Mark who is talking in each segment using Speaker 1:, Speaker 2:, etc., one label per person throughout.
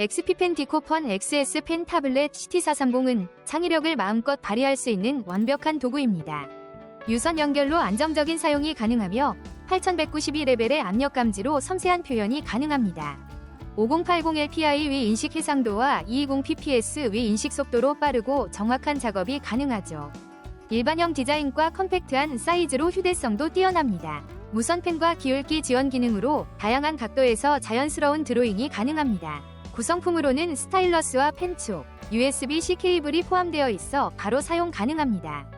Speaker 1: XP펜 디코펀 XS 펜 타블렛 CT430은 창의력을 마음껏 발휘할 수 있는 완벽한 도구입니다. 유선 연결로 안정적인 사용이 가능하며 8192레벨의 압력 감지로 섬세한 표현이 가능합니다. 5080LPI 위 인식 해상도와 220PPS 위 인식 속도로 빠르고 정확한 작업이 가능하죠. 일반형 디자인과 컴팩트한 사이즈로 휴대성도 뛰어납니다. 무선 펜과 기울기 지원 기능으로 다양한 각도에서 자연스러운 드로잉이 가능합니다. 구성품으로는 스타일러스와 펜촉, USB-C 케이블이 포함되어 있어 바로 사용 가능합니다.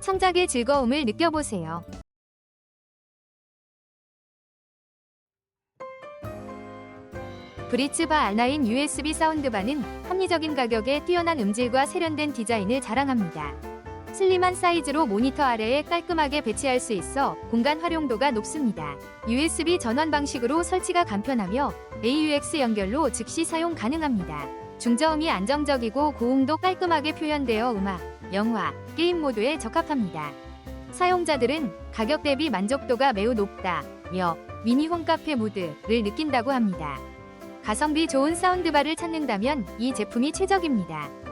Speaker 1: 창작의 즐거움을 느껴보세요. 브리츠바 R9 USB 사운드바는 합리적인 가격에 뛰어난 음질과 세련된 디자인을 자랑합니다. 슬림한 사이즈로 모니터 아래에 깔끔하게 배치할 수 있어 공간 활용도가 높습니다. USB 전원 방식으로 설치가 간편하며 AUX 연결로 즉시 사용 가능합니다. 중저음이 안정적이고 고음도 깔끔하게 표현되어 음악, 영화, 게임 모드에 적합합니다. 사용자들은 가격 대비 만족도가 매우 높다며 미니 홈카페 무드를 느낀다고 합니다. 가성비 좋은 사운드바를 찾는다면 이 제품이 최적입니다.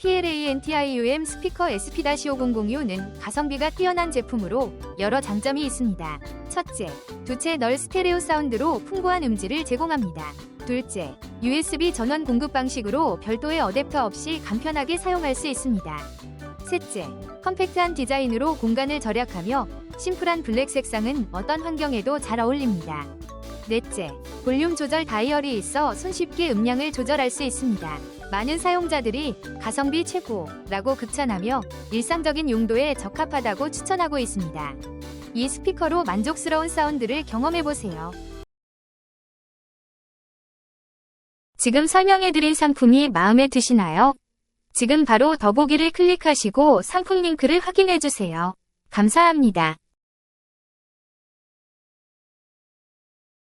Speaker 1: PLA-NTIUM 스피커 SP-5006는 가성비가 뛰어난 제품으로 여러 장점이 있습니다. 첫째, 두채 널 스테레오 사운드로 풍부한 음질을 제공합니다. 둘째, USB 전원 공급 방식으로 별도의 어댑터 없이 간편하게 사용할 수 있습니다. 셋째, 컴팩트한 디자인으로 공간을 절약하며 심플한 블랙 색상은 어떤 환경에도 잘 어울립니다. 넷째, 볼륨 조절 다이얼이 있어 손쉽게 음량을 조절할 수 있습니다. 많은 사용자들이 가성비 최고라고 극찬하며 일상적인 용도에 적합하다고 추천하고 있습니다. 이 스피커로 만족스러운 사운드를 경험해보세요. 지금 설명해드린 상품이 마음에 드시나요? 지금 바로 더보기를 클릭하시고 상품 링크를 확인해주세요. 감사합니다.